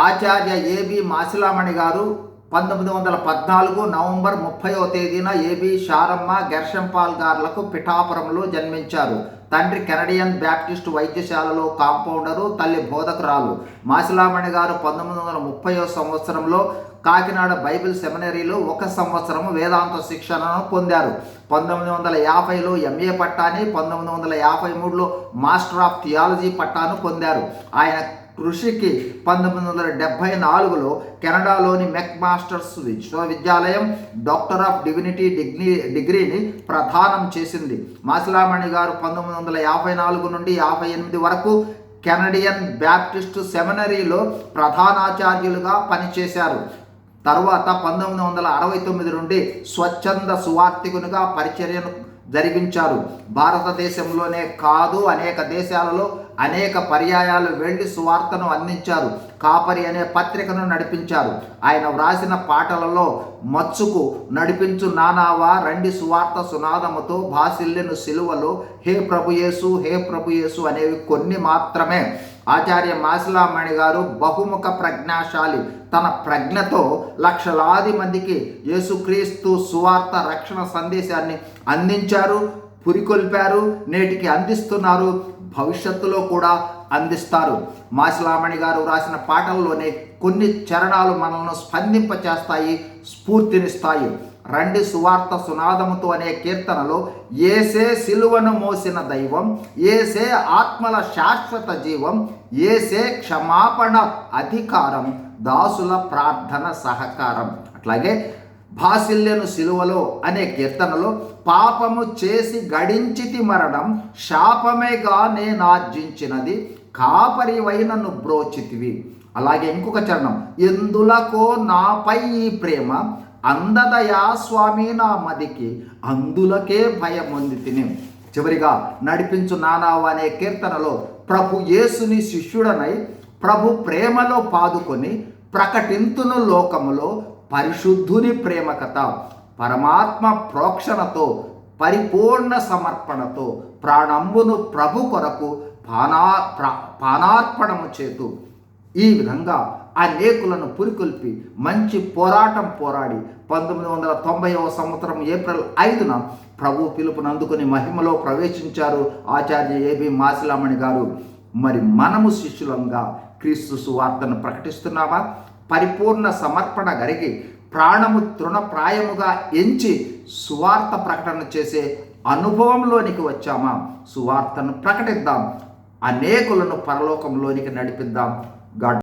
ఆచార్య AB Masilamani గారు పంతొమ్మిది వందల పద్నాలుగు నవంబర్ ముప్పైవ తేదీన ఏబి శారమ్మ గర్షంపాల్ గార్లకు పిఠాపురంలో జన్మించారు. తండ్రి కెనడియన్ బ్యాప్టిస్ట్ వైద్యశాలలో కాంపౌండరు తల్లి బోధకురాలు. మాసిలామణి గారు పంతొమ్మిది వందల ముప్పయో సంవత్సరంలో కాకినాడ బైబిల్ సెమినరీలో ఒక సంవత్సరం వేదాంత శిక్షణను పొందారు. పంతొమ్మిది వందల యాభైలో ఎంఏ పట్టాని పంతొమ్మిది వందల యాభై మూడులో మాస్టర్ ఆఫ్ థియాలజీ పట్టాను పొందారు. ఆయన కృషికి పంతొమ్మిది వందల డెబ్భై నాలుగులో కెనడాలోని మెక్ మాస్టర్స్ విశ్వవిద్యాలయం డాక్టర్ ఆఫ్ డివినిటీ డిగ్రీ డిగ్రీని ప్రదానం చేసింది. మాసిలామణి గారు పంతొమ్మిది వందల యాభై నాలుగు నుండి యాభై ఎనిమిది వరకు కెనడియన్ బ్యాప్టిస్ట్ సెమినరీలో ప్రధానాచార్యులుగా పనిచేశారు. తర్వాత పంతొమ్మిది వందల అరవై తొమ్మిది నుండి స్వచ్ఛంద సువార్థికునిగా పరిచర్యను జరిగించారు. భారతదేశంలోనే కాదు అనేక దేశాలలో అనేక పర్యాయాలు వెళ్ళి సువార్తను అందించారు. కాపరి అనే పత్రికను నడిపించారు. ఆయన వ్రాసిన పాటలలో మచ్చుకు నడిపించు నానావా రండి సువార్త సునాదముతో భాసిల్లెను సిలువలో హే ప్రభుయేసు హే ప్రభుయేసు అనేవి కొన్ని మాత్రమే. ఆచార్య మాసిలామణి గారు బహుముఖ ప్రజ్ఞాశాలి. తన ప్రజ్ఞతో లక్షలాది మందికి యేసుక్రీస్తు సువార్త రక్షణ సందేశాన్ని అందించారు పురికొల్పారు నేటికి అందిస్తున్నారు భవిష్యత్తులో కూడా అందిస్తారు. మాసిలామణి గారు రాసిన పాటల్లోనే కొన్ని చరణాలు మనల్ని స్పందింపచేస్తాయి స్ఫూర్తినిస్తాయి. రండి సువార్త సునాదముతో అనే కీర్తనలో ఏసే సిలువను మోసిన దైవం ఏసే ఆత్మల శాశ్వత జీవం ఏసే క్షమాపణ అధికారం దాసుల ప్రార్థన సహకారం. అట్లాగే భాసిల్యను సిలువలో అనే కీర్తనలో పాపము చేసి గడించితి మరణం శాపమేగా నేనార్జించినది కాపరివై నన్ను బ్రోచితివి. అలాగే ఇంకొక చరణం ఎందులకో నాపై ఈ ప్రేమ అందదయా స్వామి నా మదికి అందులకే ఉంది తిని. చివరిగా నడిపించు నానావు అనే కీర్తనలో ప్రభు యేసుని శిష్యుడనై ప్రభు ప్రేమలో పాదుకొని ప్రకటింతును లోకములో పరిశుద్ధుని ప్రేమ కథ పరమాత్మ ప్రోక్షణతో పరిపూర్ణ సమర్పణతో ప్రాణంబును ప్రభు కొరకు పానా ప్రా పానార్పణము చేతు. ఈ విధంగా అనేకులను పురికొల్పి మంచి పోరాటం పోరాడి పంతొమ్మిది వందల తొంభైవ సంవత్సరం ఏప్రిల్ ఐదున ప్రభు పిలుపును అందుకుని మహిమలో ప్రవేశించారు ఆచార్య ఏబి మాసిలామణి గారు. మరి మనము శిష్యులంగా క్రీస్తు సువార్తను ప్రకటిస్తున్నామా పరిపూర్ణ సమర్పణ గరిగి ప్రాణము తృణప్రాయముగా ఎంచి సువార్త ప్రకటన చేసే అనుభవంలోనికి వచ్చామా? సువార్తను ప్రకటిద్దాం. అనేకులను పరలోకంలోనికి నడిపిద్దాం. గాడ్